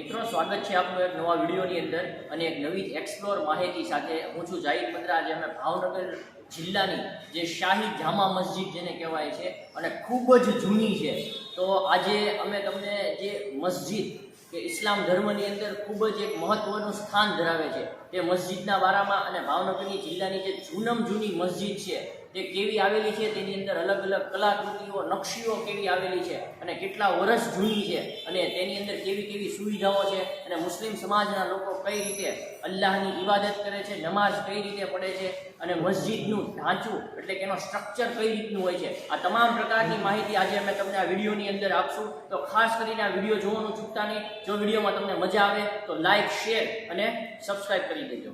મિત્રો, સ્વાગત છે આપનું એક નવા વિડીયોની અંદર અને એક નવી જ એક્સપ્લોર માહિતી સાથે હું છું જાહિદ મંદ્રા આજે અમે ભાવનગર જિલ્લાની જે શાહી જામા મસ્જિદ જેને કહેવાય છે અને ખૂબ જ જૂની છે. તો આજે અમે તમને જે મસ્જિદ કે ઇસ્લામ ધર્મની અંદર ખૂબ જ એક મહત્વનું સ્થાન ધરાવે છે તે મસ્જિદના બારામાં અને ભાવનગરની જિલ્લાની જે જૂનમ જૂની મસ્જિદ છે તે કેવી આવેલી છે તેની અંદર અલગ અલગ કલાકૃતિઓ, નકશીઓ કેવી આવેલી છે અને કેટલા વર્ષ જૂની છે અને તેની અંદર કેવી કેવી સુવિધાઓ છે અને મુસ્લિમ સમાજના લોકો કઈ રીતે અલ્લાહની ઇબાદત કરે છે, નમાઝ કઈ રીતે પડે છે અને મસ્જિદનું ઢાંચું એટલે કે એનો સ્ટ્રક્ચર કઈ રીતનું હોય છે. આ તમામ પ્રકારની માહિતી આજે અમે તમને આ વિડીયોની અંદર આપશું. તો ખાસ કરીને આ વીડિયો જોવાનું ચૂકતા નહીં. જો વિડીયોમાં તમને મજા આવે તો લાઇક શેર અને સબસ્ક્રાઈબ કરી દેજો.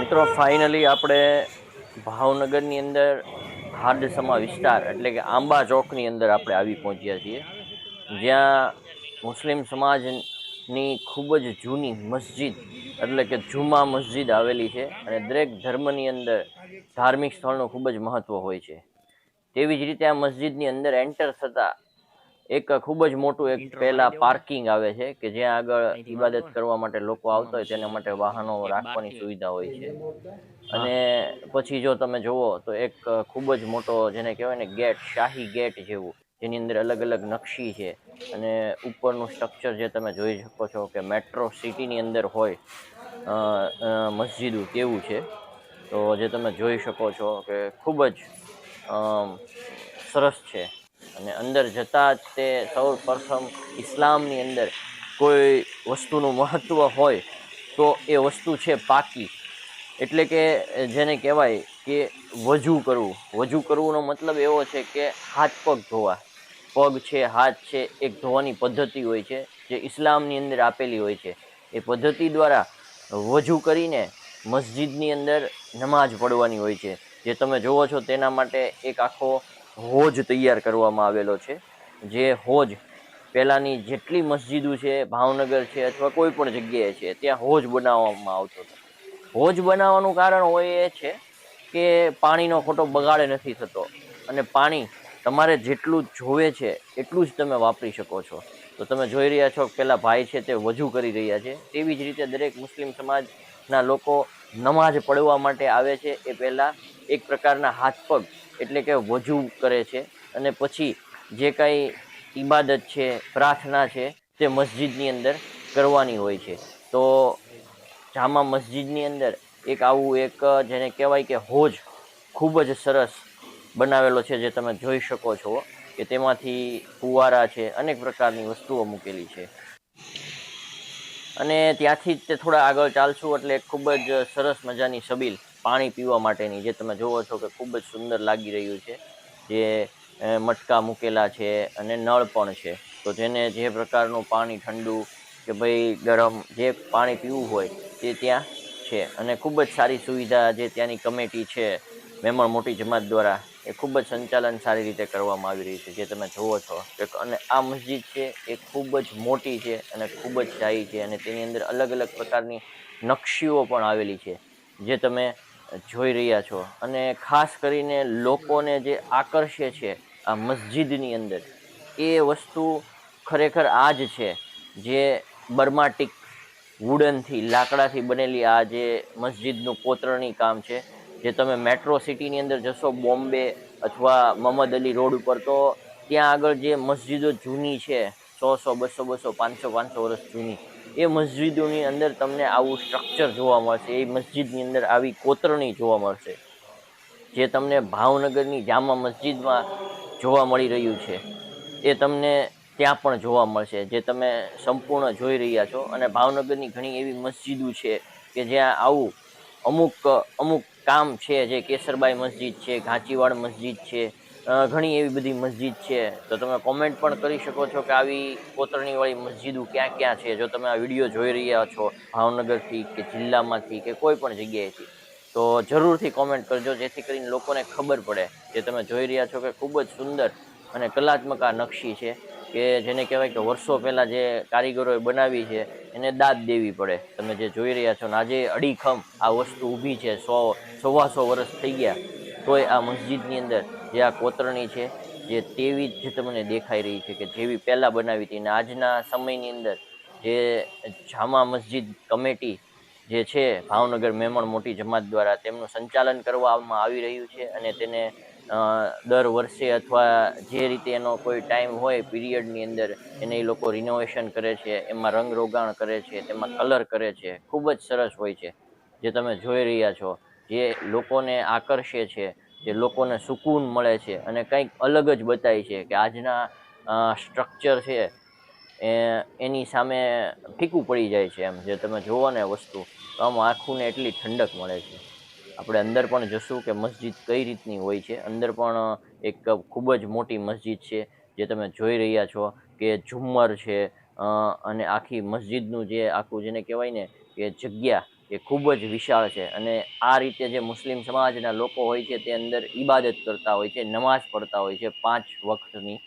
મિત્રો ફાઇનલી આપણે ભાવનગરની અંદર હાર્દસમા વિસ્તાર એટલે કે આંબા ચોકની અંદર આપણે આવી પહોંચ્યા છીએ. જ્યાં મુસ્લિમ સમાજની ખૂબ જ જૂની મસ્જિદ એટલે કે જુમા મસ્જિદ આવેલી છે અને દરેક ધર્મની અંદર ધાર્મિક સ્થળનું ખૂબ જ મહત્ત્વ હોય છે. તેવી જ રીતે આ મસ્જિદની અંદર એન્ટર થતાં એક ખૂબ જ મોટું એક પહેલા પાર્કિંગ આવે છે કે જ્યાં આગળ ઇબાદત કરવા માટે લોકો આવતા હોય તેના માટે વાહનો રાખવાની સુવિધા હોય છે. અને પછી જો તમે જુઓ તો એક ખૂબ જ મોટો જેને કહેવાય ને ગેટ, શાહી ગેટ જેવું, જેની અંદર અલગ અલગ નકશી છે. અને ઉપરનું સ્ટ્રક્ચર જે તમે જોઈ શકો છો કે મેટ્રો સિટીની અંદર હોય મસ્જિદો તેવું છે. તો જે તમે જોઈ શકો છો કે ખૂબ જ સરસ છે. અને અંદર જતાં જ તે સૌ પ્રથમ ઇસ્લામની અંદર કોઈ વસ્તુનું મહત્ત્વ હોય, તો એ વસ્તુ છે પાકી. એટલે કે જેને કહેવાય કે વજુ કરવું. વજુ કરવુંનો મતલબ એવો છે કે હાથ પગ ધોવા. પગ છે, હાથ છે, એક ધોવાની પદ્ધતિ હોય છે, જે ઇસ્લામની અંદર આપેલી હોય છે. એ પદ્ધતિ દ્વારા વજુ કરીને મસ્જિદની અંદર નમાજ પડવાની હોય છે. જે તમે જુઓ છો તેના માટે એક આખો હોજ તૈયાર કરવામાં આવેલો છે. જે હોજ પહેલાંની જેટલી મસ્જિદો છે, ભાવનગર છે અથવા કોઈ પણ જગ્યાએ છે, ત્યાં હોજ બનાવવામાં આવતો હતો. હોજ બનાવવાનું કારણ હોય એ છે કે પાણીનો ખોટો બગાડ નથી થતો. અને પાણી તમારે જેટલું જોવે છે, એટલું જ તમે વાપરી શકો છો. તો તમે જોઈ રહ્યા છો પેલા ભાઈ છે તે વજુ કરી રહ્યા છે. તેવી જ રીતે દરેક મુસ્લિમ સમાજના લોકો નમાજ પડવા માટે આવે છે એ પહેલાં એક પ્રકારના હાથ પગ એટલે કે વજુ કરે છે. અને પછી જે કાંઈ ઈબાદત છે, પ્રાર્થના છે તે મસ્જિદની અંદર કરવાની હોય છે. તો જામા મસ્જિદની અંદર એક આવું એક, જેને કહેવાય કે હોજ ખૂબ જ સરસ બનાવેલો છે, જે તમે જોઈ શકો છો કે તેમાંથી ફુવારા છે, અનેક પ્રકારની વસ્તુઓ મૂકેલી છે. અને ત્યાંથી જ તે થોડા આગળ ચાલશું, એટલે ખૂબ જ સરસ મજાની સબીલ પાણી પીવા માટેની, જે તમે જુઓ છો કે ખૂબ જ સુંદર લાગી રહ્યું છે. જે મટકા મૂકેલા છે અને નળ પણ છે. તો જેને જે પ્રકારનું પાણી ઠંડુ કે ભાઈ ગરમ જે પાણી પીવું હોય તે ત્યાં છે. અને ખૂબ જ સારી સુવિધા જે ત્યાંની કમિટી છે, મેમણ મોટી જમાત દ્વારા, એ ખૂબ જ સંચાલન સારી રીતે કરવામાં આવી રહ્યું છે, જે તમે જુઓ છો. અને આ મસ્જિદ છે, એ ખૂબ જ મોટી છે અને ખૂબ જ શાહી છે અને તેની અંદર અલગ અલગ પ્રકારની નકશીઓ પણ આવેલી છે, જે તમે જોઈ રહ્યા છો. અને ખાસ કરીને લોકોને જે આકર્ષે છે આ મસ્જિદની અંદર, એ વસ્તુ ખરેખર આ જ છે, જે બર્માટિક વુડનથી લાકડાથી બનેલી આ જે મસ્જિદનું કોતરણી કામ છે, જે તમે મેટ્રો સિટીની અંદર જશો, બોમ્બે અથવા મહમદ અલી રોડ ઉપર, તો ત્યાં આગળ જે મસ્જિદો જૂની છે, સો સો, બસો બસો, પાંચસો પાંચસો વર્ષ જૂની, એ મસ્જિદોની અંદર તમને આવું સ્ટ્રક્ચર જોવા મળશે, એ મસ્જિદની અંદર આવી કોતરણી જોવા મળશે, જે તમને ભાવનગરની જામા મસ્જિદમાં જોવા મળી રહ્યું છે. એ તમને ત્યાં પણ જોવા મળશે. જે તમે સંપૂર્ણ જોઈ રહ્યા છો અને ભાવનગરની ઘણી એવી મસ્જિદો છે કે જ્યાં આવું અમુક અમુક કામ છે જે કેસરબાઈ મસ્જિદ છે, ઘાંચીવાડ મસ્જિદ છે ઘણી એવી બધી મસ્જિદ છે. તો તમે કોમેન્ટ પણ કરી શકો છો કે આવી કોતરણીવાળી મસ્જિદો ક્યાં ક્યાં છે, જો તમે આ વીડિયો જોઈ રહ્યા છો ભાવનગરથી કે જિલ્લામાંથી કે કોઈ પણ જગ્યાએથી. તો જરૂરથી કોમેન્ટ કરજો, જેથી કરીને લોકોને ખબર પડે જે તમે જોઈ રહ્યા છો કે ખૂબ જ સુંદર અને કલાત્મક આ નકશી છે. કે જેને કહેવાય કે વર્ષો પહેલાં જે કારીગરોએ બનાવી છે, એને દાદ દેવી પડે. તમે જે જોઈ રહ્યા છો ને, આજે અડીખમ આ વસ્તુ ઊભી છે, સો, સવાસો વર્ષ થઈ ગયા, તોય આ મસ્જિદની અંદર જે આ કોતરણી છે, જે તેવી જ તમને દેખાઈ રહી છે કે જેવી પહેલાં બનાવી હતી. અને આજના સમયની અંદર જે જામા મસ્જિદ કમિટી જે છે, ભાવનગર મેમણ મોટી જમાત દ્વારા તેમનું સંચાલન કરવામાં આવી રહ્યું છે અને તેને દર વર્ષે અથવા જે રીતે એનો કોઈ ટાઈમ હોય પીરિયડની અંદર, એને એ લોકો રિનોવેશન કરે છે, એમાં રંગ રોગાણ કરે છે, તેમાં કલર કરે છે, ખૂબ જ સરસ હોય છે. જે તમે જોઈ રહ્યા છો, જે લોકોને આકર્ષે છે, જે લોકોને સુકૂન મળે છે અને કંઈક અલગ જ બતાય છે કે આજના સ્ટ્રક્ચર છે, એ, એની સામે ફીકું પડી જાય છે એમ, જે તમે જુઓ ને વસ્તુ, તો આમ આંખોને એટલી ઠંડક મળે છે. આપણે અંદર પણ જશું કે મસ્જિદ કઈ રીતની હોય છે. અંદર પણ એક ખૂબ જ મોટી મસ્જિદ છે, જે તમે જોઈ રહ્યા છો કે ઝુમ્મર છે અને આખી મસ્જિદનું જે આખું જેને કહેવાય ને કે જગ્યા એ ખૂબ જ વિશાળ છે. અને આ રીતે જે મુસ્લિમ સમાજના લોકો હોય છે તે અંદર ઈબાદત કરતા હોય છે, નમાઝ પડતા હોય છે પાંચ વખતની.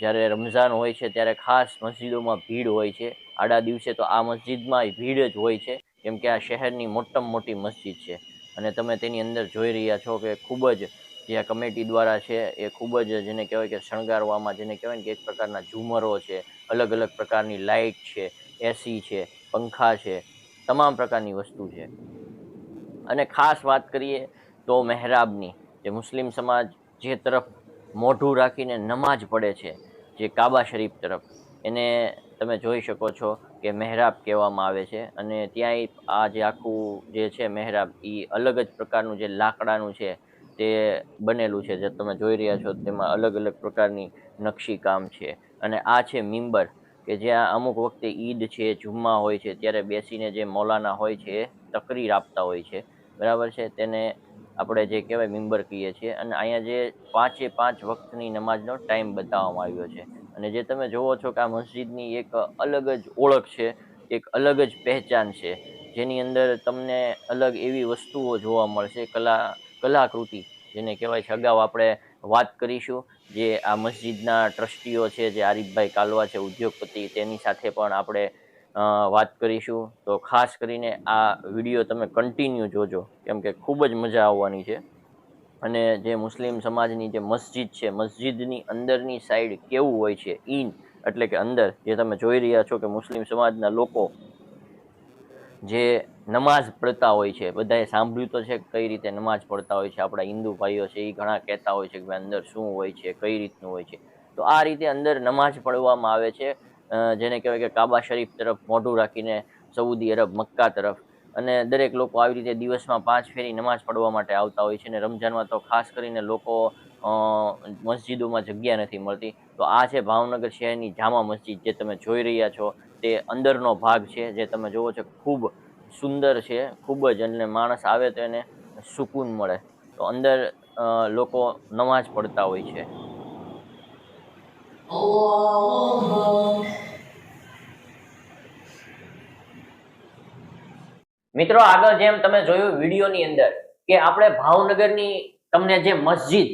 જ્યારે રમઝાન હોય છે ત્યારે ખાસ મસ્જિદોમાં ભીડ હોય છે. આડા દિવસે તો આ મસ્જિદમાં ભીડ જ હોય છે. કેમ કે આ શહેરની મોટામાં મોટી મસ્જિદ છે. અને તમે તેની અંદર જોઈ રહ્યા છો કે ખૂબ જ જે આ કમિટી દ્વારા છે એ ખૂબ જ જેને કહેવાય કે શણગારવામાં, જેને કહેવાય ને કે એક પ્રકારના ઝુમરો છે, અલગ અલગ પ્રકારની લાઇટ છે એસી છે, પંખા છે, તમામ પ્રકારની વસ્તુ છે. અને ખાસ વાત કરીએ તો મહેરાબની, જે મુસ્લિમ સમાજ જે તરફ મોઢું રાખીને નમાજ પડે છે, જે કાબા શરીફ તરફ, એને તમે જોઈ શકો છો. કે મહેરાબ કહેવામાં આવે છે. અને ત્યાંય આ જે આખું જે છે મહેરાબ એ અલગ જ પ્રકારનું જે લાકડાનું છે તે બનેલું છે, જે તમે જોઈ રહ્યા છો તેમાં અલગ અલગ પ્રકારની નકશીકામ છે. અને આ છે મિંબર, કે જ્યાં અમુક વખતે ઈદ છે, જુમ્મા હોય છે, ત્યારે બેસીને જે મૌલાના હોય છે, તકરીર આપતા હોય છે. બરાબર છે? તેને આપણે જે કહેવાય મિંબર કહીએ છીએ. અને અહીંયા જે પાંચે પાંચ વખતની નમાજનો ટાઈમ બતાવવામાં આવ્યો છે. અને જે તમે જુઓ છો કે આ મસ્જિદની એક અલગ જ ઓળખ છે, એક અલગ જ પહેચાન છે, જેની અંદર તમને અલગ એવી વસ્તુઓ જોવા મળશે, કલા, કલાકૃતિ, જેને કહેવાય છે, અગાઉ આપણે વાત કરીશું, જે આ મસ્જિદના ટ્રસ્ટીઓ છે, જે આરીફભાઈ કાલવા છે, ઉદ્યોગપતિ, તેની સાથે પણ આપણે વાત કરીશું. તો ખાસ કરીને આ વીડિયો તમે કન્ટિન્યુ જોજો, કેમ કે ખૂબ જ મજા આવવાની છે. અને જે મુસ્લિમ સમાજની જે મસ્જિદ છે, મસ્જિદની અંદરની સાઈડ કેવું હોય છે ઇન એટલે કે અંદર, જે તમે જોઈ રહ્યા છો કે મુસ્લિમ સમાજના લોકો જે નમાઝ પડતા હોય છે, બધાએ સાંભળ્યું તો છે કઈ રીતે નમાઝ પડતા હોય છે, આપણા હિન્દુ ભાઈઓ છે એ ઘણા કહેતા હોય છે કે ભાઈ અંદર શું હોય છે, કઈ રીતનું હોય છે. તો આ રીતે અંદર નમાઝ પડવામાં આવે છે જેને કહેવાય કે કાબા શરીફ તરફ મોઢું રાખીને સઉદી અરબ મક્કા તરફ અને દરેક લોકો આવી રીતે દિવસમાં પાંચ ફેરી નમાઝ પડવા માટે આવતા હોય છે અને રમઝાનમાં તો ખાસ કરીને લોકો મસ્જિદોમાં જગ્યા નથી મળતી. તો આ છે ભાવનગર શહેરની જામા મસ્જિદ જે તમે જોઈ રહ્યા છો. તે અંદરનો ભાગ છે જે તમે જુઓ છો ખૂબ સુંદર છે, ખૂબ જ અને માણસ આવે તો એને સુકૂન મળે. તો અંદર લોકો નમાઝ પડતા હોય છે. મિત્રો, આગળ જેમ તમે જોયું વિડીયોની અંદર કે આપણે ભાવનગરની તમને જે મસ્જિદ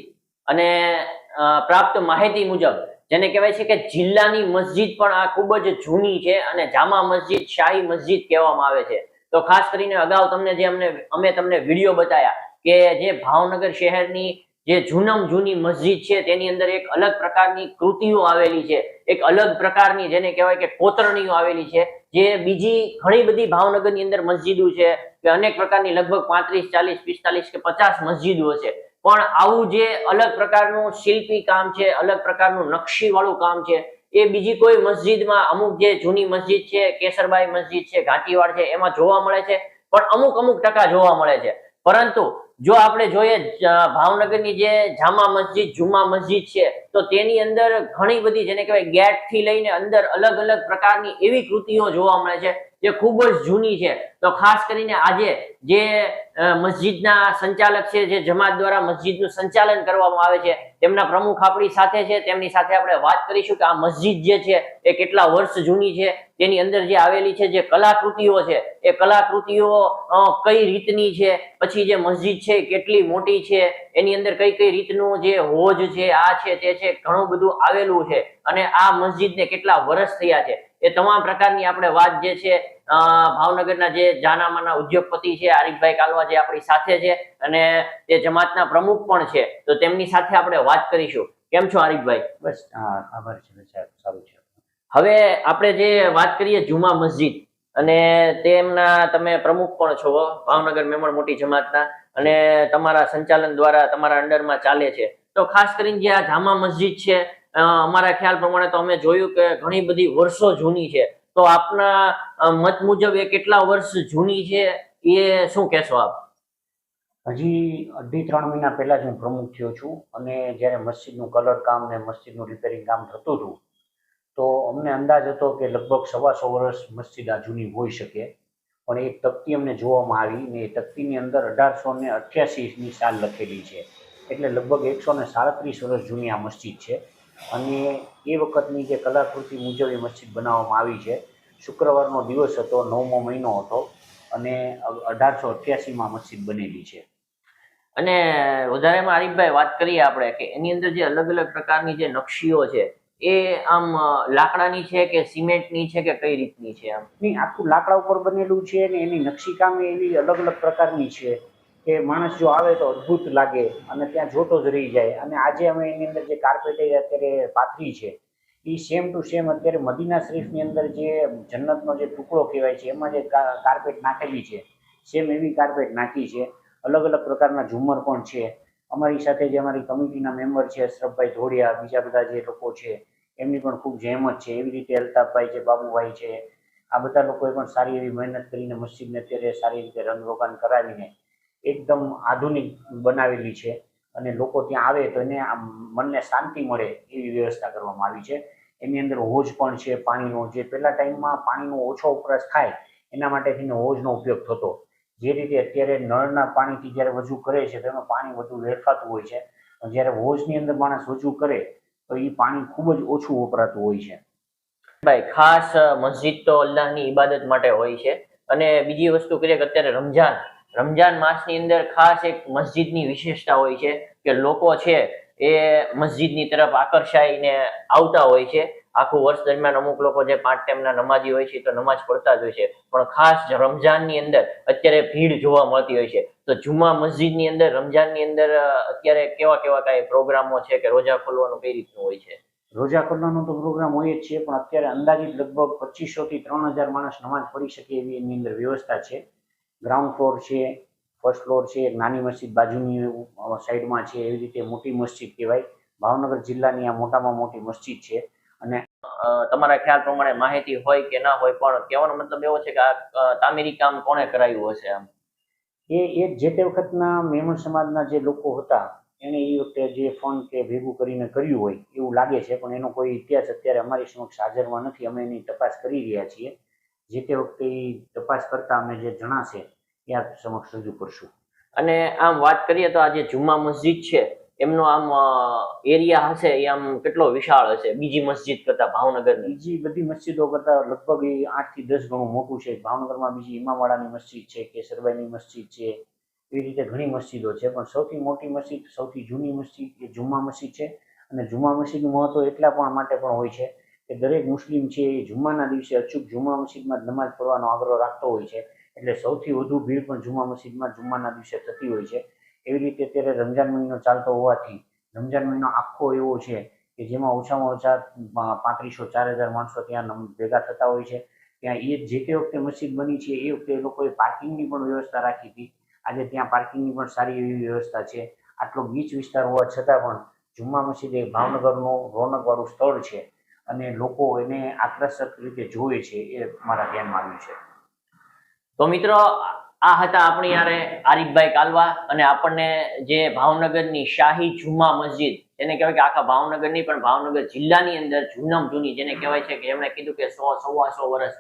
અને પ્રાપ્ત માહિતી મુજબ જેને કહેવાય છે કે જિલ્લાની મસ્જિદ પણ આ ખૂબ જ જૂની છે અને જામા મસ્જિદ, શાહી મસ્જિદ કહેવામાં આવે છે. તો ખાસ કરીને અગાઉ તમને જે અમને, અમે તમને વીડિયો બતાવ્યા કે જે ભાવનગર શહેરની જે જૂનમ જૂની મસ્જિદ છે, તેની અંદર એક અલગ પ્રકારની કૃતિઓ આવેલી છે. એક અલગ પ્રકારની જેને કહેવાય કે કોતરણીઓ આવેલી છે, જે બીજી ઘણી બધી ભાવનગરની અંદર મસ્જિદો છે, કે અનેક પ્રકારની લગભગ પાંત્રીસ, ચાલીસ, પિસ્તાલીસ કે પચાસ મસ્જિદો છે. પણ આવું જે અલગ પ્રકારનું શિલ્પી કામ છે, અલગ પ્રકારનું નકશીવાળું કામ છે, એ બીજી કોઈ મસ્જિદમાં અમુક જે જૂની મસ્જિદ છે, કેસરબાઈ મસ્જિદ છે, ઘાટીવાડ છે, એમાં જોવા મળે છે, પણ અમુક અમુક ટકા જોવા મળે છે. પરંતુ જો આપણે જોઈએ ભાવનગરની જે જામા મસ્જિદ જુમા મસ્જિદ છે, તો તેની અંદર ઘણી બધી જેને કહેવાય ગેટથી લઈને અંદર અલગ અલગ પ્રકારની એવી કૃતિઓ જોવા મળે છે. જે ખૂબ જ જૂની છે. તો ખાસ કરીને આજે જે મસ્જિદના સંચાલક છે, જે જમાત દ્વારા મસ્જિદનું સંચાલન કરવામાં આવે છે, તેમના પ્રમુખ આપણી સાથે છે, તેમની સાથે આપણે વાત કરીશું કે આ મસ્જિદ જે છે, એ કેટલા વર્ષ જૂની છે, તેની અંદર જે આવેલી છે, જે કલાકૃતિઓ છે, એ કલાકૃતિઓ કઈ રીતની છે, પછી જે મસ્જિદ છે કેટલી મોટી છે, એની અંદર કઈ કઈ રીતનું જે હોજ છે, આ છે, તે છે, ઘણું બધું આવેલું છે. અને આ મસ્જિદને કેટલા વર્ષ થયા છે. એ તમામ પ્રકારની આપણે વાત જે છે ભાવનગરના જે જાનામાના ઉદ્યોગપતિ છે આરીફભાઈ કાલવા જે આપણી સાથે છે અને તે જમાતના પ્રમુખ પણ છે તો તેમની સાથે આપણે વાત કરીશું. કેમ છો આરીફભાઈ? બસ આભાર છે સાહેબ સારું છે. હવે આપણે જે વાત કરીએ જુમા મસ્જિદ અને તેમના તમે પ્રમુખ પણ છો ભાવનગર મેમણ મોટી જમાતના અને તમારા સંચાલન દ્વારા તમારા અંડરમાં ચાલે છે. તો ખાસ કરીને જે આ જામા મસ્જિદ છે અમારા ખ્યાલ પ્રમાણે તો અમે જોયું કે ઘણી બધી વર્ષો જૂની છે. તો આપના મત મુજબ એ કેટલા વર્ષ જૂની છે એ શું કહેશો આપ? હજી અઢી ત્રણ મહિના પહેલા જ હું પ્રમુખ થયો છું અને જ્યારે મસ્જિદનું કલર કામ ને મસ્જિદનું રિપેરિંગ કામ થતું હતું, તો અમને અંદાજ હતો કે લગભગ સવાસો વર્ષ મસ્જિદ આ જૂની હોઈ શકે. પણ એક તકતી અમને જોવામાં આવી ને એ તકતીની અંદર અઢારસો ને અઠ્યાસીની સાલ લખેલી છે. એટલે લગભગ એકસો ને સાડત્રીસ વર્ષ જૂની આ મસ્જિદ છે. અને એ વખતની જે કલાકૃતિ મુજબ એ મસ્જિદ બનાવવામાં આવી છે. શુક્રવારનો દિવસ હતો, નવમો મહિનો હતો અને અઢારસો અઠ્યાસીમાં મસ્જિદ બનેલી છે. અને વધારેમાં આરીફભાઈ વાત કરીએ આપણે કે એની અંદર જે અલગ અલગ પ્રકારની જે નકશીઓ છે, એ આમ લાકડાની છે કે સિમેન્ટની છે કે કઈ રીતની છે આમ? નહીં, આખું લાકડા ઉપર બનેલું છે ને એની નકશીકામ એવી અલગ અલગ પ્રકારની છે. કે માણસ જો આવે તો અદ્ભુત લાગે અને ત્યાં જોતો જ રહી જાય. અને આજે અમે એની અંદર જે કાર્પેટ અત્યારે પાથરી છે એ સેમ ટુ સેમ અત્યારે મદીના શરીફની અંદર જે જન્નતનો જે ટુકડો કહેવાય છે, એમાં જે કાર્પેટ નાખેલી છે. સેમ એવી કાર્પેટ નાખી છે. અલગ અલગ પ્રકારના ઝુમર પણ છે. અમારી સાથે જે અમારી કમિટીના મેમ્બર છે, અશરફભાઈ ધોળિયા, બીજા બધા જે લોકો છે, એમની પણ ખૂબ જહેમત છે. એવી રીતે અલ્તાફભાઈ છે, બાબુભાઈ છે. આ બધા લોકોએ પણ સારી એવી મહેનત કરીને મસ્જિદને અત્યારે સારી રીતે રંગરોગાન કરાવીને એકદમ આધુનિક બનાવેલી છે અને લોકો ત્યાં આવે તો એને મનને શાંતિ મળે એવી વ્યવસ્થા કરવામાં આવી છે. એની અંદર હોજ પણ છે, પાણીનો. જે પહેલા ટાઈમમાં પાણીનો ઓછો વપરાશ થાય, એના માટે થઈને હોજનો ઉપયોગ થતો. જે રીતે અત્યારે નળના પાણીથી જ્યારે વજુ કરે છે, તો એમાં પાણી વધુ વેડફાતું હોય છે. જ્યારે હોજની અંદર માણસ વજુ કરે, તો એ પાણી ખૂબ જ ઓછું વપરાતું હોય છે. ભાઈ, ખાસ મસ્જિદ તો અલ્લાહની ઇબાદત માટે હોય છે. અને બીજી વસ્તુ કરીએ કે અત્યારે રમજાન રમજાન માસની અંદર ખાસ એક મસ્જિદની વિશેષતા હોય છે કે લોકો છે એ મસ્જિદની તરફ આકર્ષાઈને આવતા હોય છે. આખું વર્ષ દરમિયાન અમુક લોકો જે પાંચ ટાઈમના નમાજી હોય છે તો નમાજ પડતા જ હોય છે. પણ ખાસ રમજાનની અંદર અત્યારે ભીડ જોવા મળતી હોય છે. તો જુમા મસ્જિદની અંદર રમજાનની અંદર અત્યારે કેવા કેવા કાંઈ પ્રોગ્રામો છે કે રોજા ખોલવાનું કઈ રીતનું હોય છે? રોજા ખોલવાનો તો પ્રોગ્રામ હોય જ છે, પણ અત્યારે અંદાજિત લગભગ પચીસો થી ત્રણ હજાર માણસ નમાજ પડી શકે એવી એની અંદર વ્યવસ્થા છે. ગ્રાઉન્ડ ફ્લોર છે ફર્સ્ટ ફ્લોર છે, એક નાની મસ્જિદ બાજુની સાઈડમાં છે, એવી રીતે મોટી મસ્જિદ કહેવાય. ભાવનગર જિલ્લાની આ મોટામાં મોટી મસ્જિદ છે. અને તમારા ખ્યાલ પ્રમાણે માહિતી હોય કે ના હોય, પણ કહેવાનો મતલબ એવો છે કે આ તામીરી કામ કોણે કરાયું હશે આમ? એ એ જે તે વખતના મેમણ સમાજના જે લોકો હતા, એણે એ વખતે જે ફંડ કે ભેગું કરીને કર્યું હોય, એવું લાગે છે, પણ એનો કોઈ ઇતિહાસ અત્યારે અમારી સમક્ષ હાજરમાં નથી. અમે એની તપાસ કરી રહ્યા છીએ. જે તે વખતે એ તપાસ કરતા અમે જે જણાશે એ આપ સમક્ષ રજૂ કરશું. અને આમ વાત કરીએ તો આ જે જુમ્મા મસ્જિદ છે એમનો આમ એરિયા હશે એ આમ કેટલો વિશાળ હશે? બીજી મસ્જિદ કરતા ભાવનગરની? બીજી બધી મસ્જિદો કરતાં લગભગ એ આઠથી દસ ગણું મોટું છે. ભાવનગરમાં બીજી ઇમામવાડાની મસ્જિદ છે કેસરબાઈની મસ્જિદ છે એવી રીતે ઘણી મસ્જિદો છે. પણ સૌથી મોટી મસ્જિદ સૌથી જૂની મસ્જિદ એ જુમ્મા મસ્જિદ છે. અને જુમ્મા મસ્જિદનું મહત્વ એટલા પણ માટે પણ હોય છે કે દરેક મુસ્લિમ છે એ જુમ્માના દિવસે અચૂક જુમ્મા મસ્જિદમાં જ નમાજ પઢવાનો આગ્રહ રાખતો હોય છે. એટલે સૌથી વધુ ભીડ પણ જુમ્મા મસ્જિદમાં જુમ્માના દિવસે થતી હોય છે. એવી રીતે અત્યારે રમજાન મહિનો ચાલતો હોવાથી રમજાન મહિનો આખો એવો છે કે જેમાં ઓછામાં ઓછા પાંત્રીસો ચાર હજાર માણસો ત્યાં ભેગા થતા હોય છે. ત્યાં એ જે તે વખતે મસ્જિદ બની છે એ વખતે એ લોકોએ પાર્કિંગની પણ વ્યવસ્થા રાખી હતી. આજે ત્યાં પાર્કિંગની પણ સારી એવી વ્યવસ્થા છે. આટલો ગીચ વિસ્તાર હોવા છતાં પણ જુમ્મા મસ્જિદ એ ભાવનગરનું રોનકવાળું સ્થળ છે. અને લોકો એને આકર્ષક રીતે જોવે છે એ મારા ધ્યાનમાં આવ્યું છે. તો મિત્રો, આ હતા આપણી યારે આરિફભાઈ કાલવા અને આપણને જે ભાવનગરની શાહી જુમા મસ્જિદ એને કહેવાય કે આખા ભાવનગરની, પણ ભાવનગર જિલ્લાની અંદર જૂનમ જૂની, જેને કહેવાય છે કે એમણે કીધું કે સો, સવા વર્ષ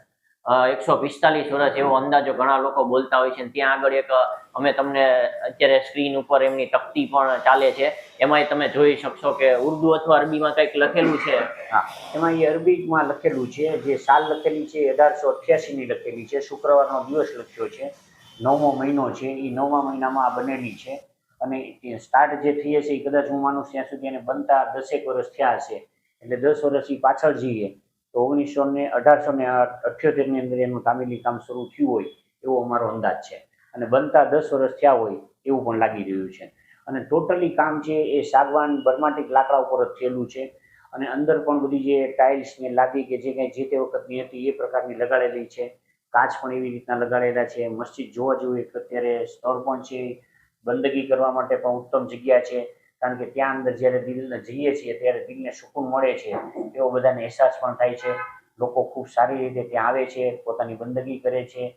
એકસો પિસ્તાલીસ વર્ષ એવો અંદાજો ઘણા લોકો બોલતા હોય છે ત્યાં આગળ એક અમે તમને અત્યારે સ્ક્રીન ઉપર એમની તકતી પણ ચાલે છે. એમાંય તમે જોઈ શકશો કે ઉર્દુ અથવા અરબીમાં કંઈક લખેલું છે. હા. એમાં એ અરબીમાં લખેલું છે, જે સાલ લખેલી છે અઢારસો અઠ્યાસીની લખેલી છે, શુક્રવારનો દિવસ લખ્યો છે, નવમો મહિનો છે એ નવમા મહિનામાં આ બનેલી છે અને સ્ટાર્ટ જે થઈ હશે એ કદાચ હું માનું ત્યાં સુધી એને બનતા દસેક વર્ષ થયા હશે. એટલે દસ વર્ષ એ પાછળ જઈએ. તો ઓગણીસો ને અઢારસો ને અઠ્યોતેરની અંદર એનું તામીલી કામ શરૂ થયું હોય એવો અમારો અંદાજ છે. અને બનતા દસ વર્ષ થયા હોય એવું પણ લાગી રહ્યું છે. અને ટોટલી કામ છે એ સાગવાન બર્માટિક લાકડા ઉપર જ થયેલું છે. અને અંદર પણ બધી જે ટાઇલ્સ ને લાદી કે જે કાંઈ જે તે વખતની હતી એ પ્રકારની લગાડેલી છે. કાચ પણ એવી રીતના લગાડેલા છે. મસ્જિદ જોવા જેવું એક અત્યારે સ્થળ પણ છે. બંદગી કરવા માટે પણ ઉત્તમ જગ્યા છે. કારણ કે ત્યાં અંદર જ્યારે દિલને જઈએ છીએ, ત્યારે દિલને સુકૂન મળે છે. એવો બધાને અહેસાસ પણ થાય છે. લોકો ખૂબ સારી રીતે ત્યાં આવે છે, પોતાની બંદગી કરે છે,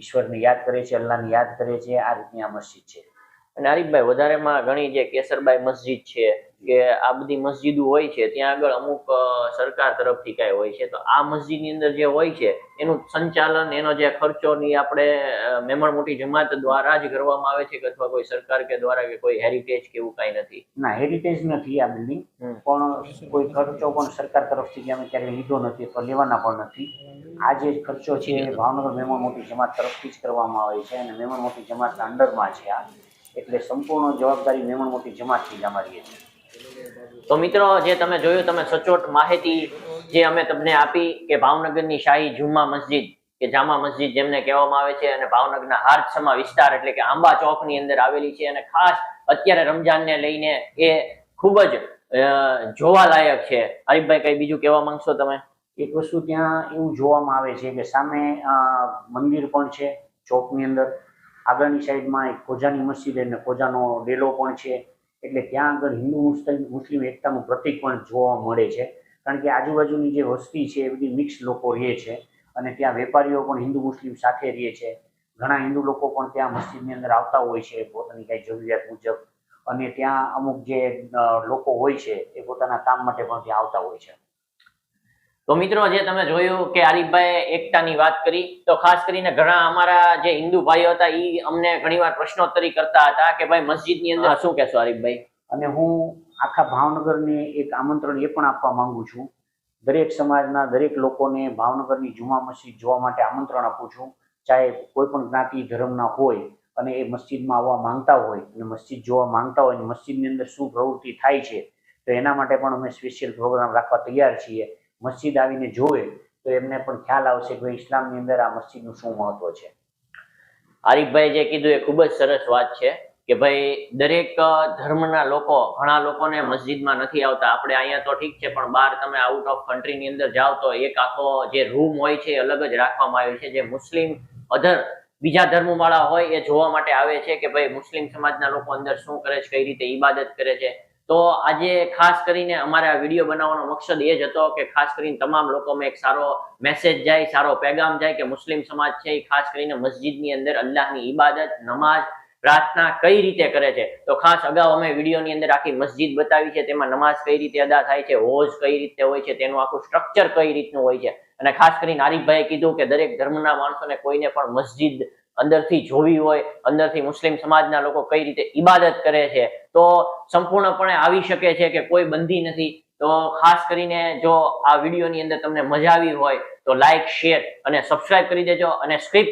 ઈશ્વરને યાદ કરે છે, અલ્લાહને યાદ કરે છે. આ રીતની આ મસ્જિદ છે. અને આરીફભાઈ વધારેમાં ઘણી જે કેસરબાઈ મસ્જિદ છે કે આ બધી મસ્જિદો હોય છે ત્યાં આગળ અમુક સરકાર તરફથી કાંઈ હોય છે તો આ મસ્જિદની અંદર જે હોય છે એનું સંચાલન એનો જે ખર્ચોની આપણે મેમણ મોટી જમાત દ્વારા જ કરવામાં આવે છે કે અથવા કોઈ સરકાર કે દ્વારા કે કોઈ હેરિટેજ કે એવું કાંઈ નથી? ના હેરિટેજ નથી આ બિલ્ડિંગ પણ કોઈ ખર્ચો પણ સરકાર તરફથી અમે ક્યારે લીધો નથી અથવા લેવાના પણ નથી. આ જે ખર્ચો છે એ ભાવનગર મેમણ મોટી જમાત તરફથી જ કરવામાં આવે છે અને મેમણ મોટી જમાતના અંડરમાં છે આ. એટલે સંપૂર્ણ જવાબદારી મેમણ મોટી જમાતથી જ અમારી છે. તો મિત્રો જે તમે જોયું તમે સચોટ માહિતી જે અમે તમને આપી કે ભાવનગરની શાહી જુમ્મા મસ્જિદ કે જામા મસ્જિદ જેમને કહેવામાં આવે છે અને ભાવનગરના હાર્દસમા વિસ્તાર એટલે કે આંબા ચોકની અંદર આવેલી છે અને ખાસ અત્યારે રમજાનને લઈને એ ખૂબ જ જોવાલાયક છે. હરીફભાઈ કઈ બીજું કહેવા માંગશો તમે? એક વસ્તુ ત્યાં એવું જોવામાં આવે છે કે સામે મંદિર પણ છે ચોકની અંદર. આગળની સાઈડમાં એક કોજાની મસ્જિદ અને કોજાનો ડેલો પણ છે. એટલે ત્યાં આગળ હિન્દુ મુસ્લિમ મુસ્લિમ એકતાનું પ્રતિક પણ જોવા મળે છે. કારણ કે આજુબાજુની જે વસ્તી છે એ બધી મિક્સ લોકો રહે છે અને ત્યાં વેપારીઓ પણ હિન્દુ મુસ્લિમ સાથે રહે છે. ઘણા હિન્દુ લોકો પણ ત્યાં મસ્જિદની અંદર આવતા હોય છે પોતાની કાંઈ જરૂરિયાત મુજબ. અને ત્યાં અમુક જે લોકો હોય છે એ પોતાના કામ માટે પણ ત્યાં આવતા હોય છે. તો મિત્રો જે તમે જોયું કે આરીફભાઈ એકતાની વાત કરી તો ખાસ કરીને ઘણા અમારા જે હિન્દુ ભાઈઓ હતા એ અમને ઘણીવાર પ્રશ્નોત્તરી કરતા હતા કે ભાઈ મસ્જિદની અંદર શું કહેશો આરીફભાઈ? અને હું આખા ભાવનગરને એક આમંત્રણ એ પણ આપવા માંગુ છું. દરેક સમાજના દરેક લોકોને ભાવનગરની જુમા મસ્જિદ જોવા માટે આમંત્રણ આપું છું. ચાહે કોઈ પણ જ્ઞાતિ ધર્મના હોય અને એ મસ્જિદમાં આવવા માંગતા હોય અને મસ્જિદ જોવા માંગતા હોય અને મસ્જિદની અંદર શું પ્રવૃત્તિ થાય છે તો એના માટે પણ અમે સ્પેશિયલ પ્રોગ્રામ રાખવા તૈયાર છીએ. મસ્જિદ આવીને જોવે, તો એમને પણ ખ્યાલ આવશે કે ઇસ્લામની અંદર આ મસ્જિદનું શું મહત્વ છે. આરીફભાઈ જે કીધું એ ખૂબ જ સરસ વાત છે કે ભાઈ દરેક ધર્મના લોકો, ઘણા લોકોને મસ્જિદમાં નથી આવતા. આપણે અહીંયા તો ઠીક છે, પણ બહાર તમે આઉટ ઓફ કન્ટ્રીની અંદર જાઓ તો એક આખો જે રૂમ હોય છે અલગ જ રાખવામાં આવ્યો છે. જે મુસ્લિમ અધર બીજા ધર્મવાળા હોય એ જોવા માટે આવે છે કે ભાઈ મુસ્લિમ સમાજના લોકો અંદર શું કરે છે, કઈ રીતે ઈબાદત કરે છે. તો આજે ખાસ કરીને અમારે આ વીડિયો બનાવવાનો મકસદ એ જ હતો કે ખાસ કરીને તમામ લોકોમાં એક સારો મેસેજ જાય, સારો પેગામ જાય કે મુસ્લિમ સમાજ છે એ ખાસ કરીને મસ્જિદની અંદર અલ્લાહની ઇબાદત નમાઝ, પ્રાર્થના કઈ રીતે કરે છે? તો ખાસ અગાઉ અમે વિડીયોની અંદર આખી મસ્જિદ બતાવી છે, તેમાં નમાઝ કઈ રીતે અદા થાય છે, હોજ કઈ રીતે હોય છે, તેનું આખું સ્ટ્રક્ચર કઈ રીતનું હોય છે? અને ખાસ કરીને આરીફભાઈએ કીધું કે દરેક ધર્મના માણસોને કોઈને પણ મસ્જિદ અંદરથી જોવી હોય, અંદરથી મુસ્લિમ સમાજના લોકો કઈ રીતે ઈબાદત કરે છે, તો સંપૂર્ણપણે આવી શકે છે કે કોઈ બંધી નથી. તો ખાસ કરીને જો આ વિડીયોની અંદર તમને મજા આવી હોય, તો લાઈક શેર અને સબસ્ક્રાઇબ કરી દેજો અને સ્ક્રિપ્ટ